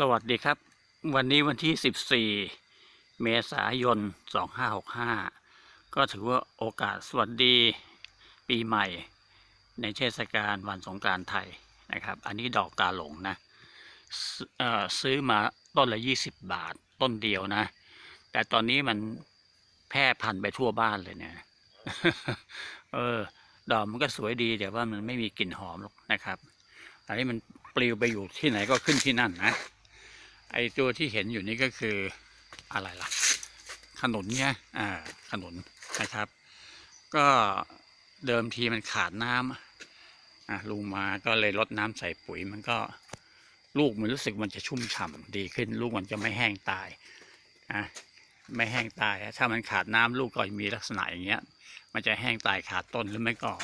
สวัสดีครับ วันนี้วันที่ 14 เมษายน 2565 ก็ถือว่าโอกาสสวัสดีปีใหม่ ในเทศกาลวันสงกานต์ไทยนะครับ อันนี้ดอกกาหลงนะซื้อมาต้นละ 20 บาทต้นเดียวนะ แต่ตอนนี้มันแพร่พันธุ์ไปทั่วบ้านเลยเนี่ยเออดอกมันก็สวยดีแต่ว่ามันไม่มีกลิ่นหอมหรอกนะครับอันนี้มันปลิวไปอยู่ที่ไหนก็ขึ้นที่นั่นนะ ไอตัวที่เห็นอยู่นี่ก็คืออะไรล่ะ ขนุนเนี่ยอ่าขนุนนะครับ ก็เดิมทีมันขาดน้ำอะลุงมาก็เลยลดน้ำใส่ปุ๋ยมันก็ลูกมันรู้สึกมันจะชุ่มฉ่ำดีขึ้น ลูกมันจะไม่แห้งตายอะไม่แห้งตายถ้ามันขาดน้ำลูกก็มีลักษณะอย่างเงี้ย มันจะแห้งตายขาดต้นหรือไม่ก็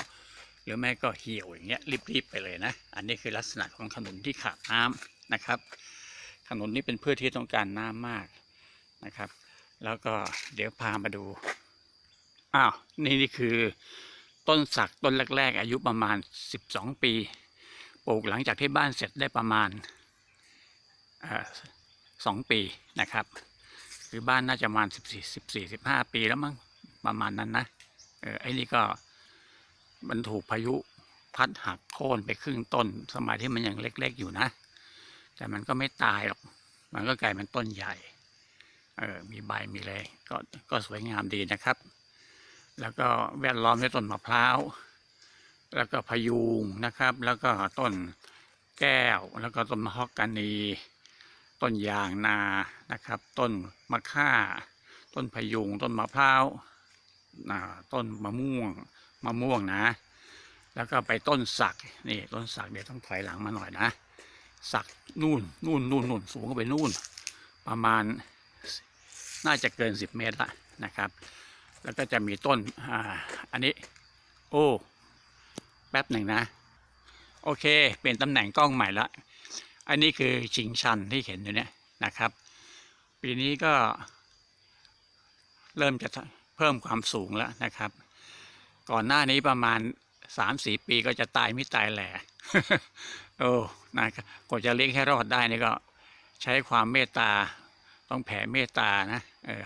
หรือไม่ก็เหี่ยวอย่างเงี้ยรีบๆไปเลยนะ อันนี้คือลักษณะของขนุนที่ขาดน้ำนะครับ ขนุนนี่เป็นพืชที่ต้องการน้ำมากนะครับ แล้วก็เดี๋ยวพามาดู อ้าว นี่นี่คือต้นสักต้นแรก ๆ อายุประมาณ 12 ปี ปลูกหลังจากที่บ้านเสร็จได้ประมาณสองปีนะครับ คือบ้านน่าจะประมาณ14 14 15ปีแล้วมั้งประมาณนั้นนะเออไอ้นี่ก็มันถูกพายุพัดหักโค่นไปครึ่งต้น สมัยที่มันยังเล็ก ๆ อยู่นะ แต่มันก็ไม่ตายหรอก มันก็กลายเป็นต้นใหญ่ เออ มีใบมีอะไรก็ก็สวยงามดีนะครับ แล้วก็แวดล้อมด้วยต้นมะพร้าว แล้วก็พยูงนะครับ แล้วก็ต้นแก้ว แล้วก็ต้นมะฮอกกานี ต้นยางนา นะครับ ต้นมะข่า ต้นพยูงต้นมะพร้าวต้นมะม่วง มะม่วงนะ แล้วก็ไปต้นสัก นี่ต้นสักเดี๋ยวต้องถอยหลังมาหน่อยนะ สักนู่นนู่นนู่นนู่นสูงไปนู่น ประมาณน่าจะเกินสิบเมตรละนะครับ แล้วก็จะมีต้นอ่าอันนี้ โอ้แป๊บหนึ่งนะ โอเค เปลี่ยนตำแหน่งกล้องใหม่ละอันนี้คือชิงชันที่เห็นอยู่เนี่ยนะครับ ปีนี้ก็ เริ่มจะเพิ่มความสูงแล้วนะครับ ก่อนหน้านี้ประมาณสามสี่ปีก็จะตายไม่ตายแหล่ โอ้นะกว่าจะเลี้ยงให้รอดได้นี่ก็ ใช้ความเมตตา ต้องแผ่เมตตานะ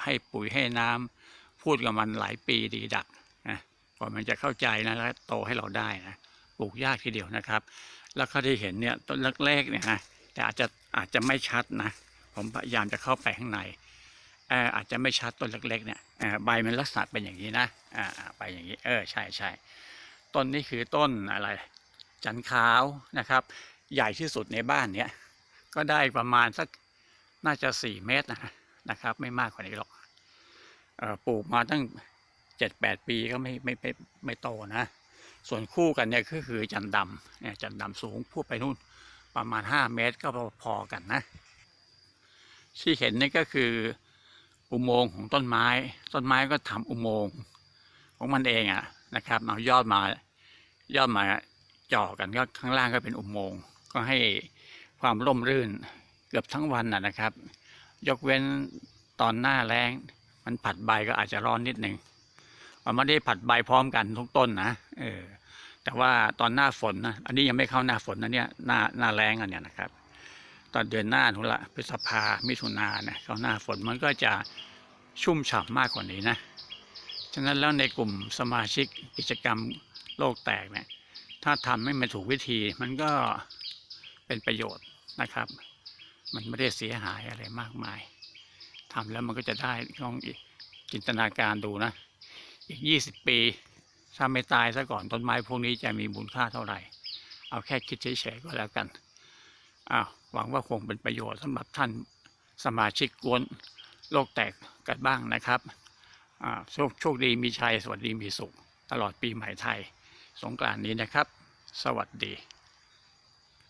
ให้ปุ๋ยให้น้ำพูดกับมันหลายปีดีดักนะก่อนมันจะเข้าใจนะแล้วโตให้เราได้นะปลูกยากทีเดียวนะครับ แล้วเขาที่เห็นเนี่ยต้นแรกๆเนี่ยนะแต่อาจจะอาจจะไม่ชัดนะ ผมพยายามจะเข้าไปข้างในอาจจะไม่ชัดต้นเล็กๆเนี่ยใบมันลักษณะเป็นอย่างนี้นะไปอย่างนี้ เออใช่ใช่ต้นนี้คือต้นอะไร จันขาวนะครับ ใหญ่ที่สุดในบ้านเนี้ยก็ได้ประมาณสักน่าจะสี่เมตรนะนะครับ ไม่มากกว่านี้หรอกปลูกมาตั้งเจ็ดแปดปีก็ไม่ไม่ไม่ไม่โตนะ ส่วนคู่กันเนี่ยก็คือจันดำเนี่ยจันดำสูงพูดไปนู่นประมาณห้าเมตรก็พอๆกันนะ ที่เห็นนี่ก็คืออุโมงค์ของต้นไม้ ต้นไม้ก็ทำอุโมงค์ของมันเองอะนะครับเอายอดมายอดมา จ่อกันก็ข้างล่างก็เป็นอุโมงค์ก็ให้ความร่มรื่นเกือบทั้งวันนะนะครับ ยกเว้นตอนหน้าแรงมันผัดใบก็อาจจะร้อนนิดหนึ่งมันไม่ได้ผัดใบพร้อมกันทุกต้นนะเออแต่ว่าตอนหน้าฝนนะอันนี้ยังไม่เข้าหน้าฝนนะเนี่ยหน้าหน้าแรงอันเนี้ยนะครับ ตอนเดือนหน้านุละพฤษภามิถุนาเนี่ยเข้าหน้าฝนมันก็จะชุ่มฉ่ำมากกว่านี้นะฉะนั้นแล้วในกลุ่มสมาชิกกิจกรรมโลกแตกเนี่ย ถ้าทำให้มันถูกวิธีมันก็เป็นประโยชน์นะครับ มันไม่ได้เสียหายอะไรมากมายทำแล้วมันก็จะได้ลองจินตนาการดูนะ อีกยี่สิบปี ถ้าไม่ตายซะก่อนต้นไม้พวกนี้จะมีมูลค่าเท่าไหร่ เอาแค่คิดเฉยๆก็แล้วกันอ้าวหวังว่าคงเป็นประโยชน์สำหรับท่านสมาชิกกวนโลกแตกกันบ้างนะครับอ่าโชคโชคดีมีชัยสวัสดีมีสุข ตลอดปีใหม่ไทย สงกรานนี้นะครับ สวัสดี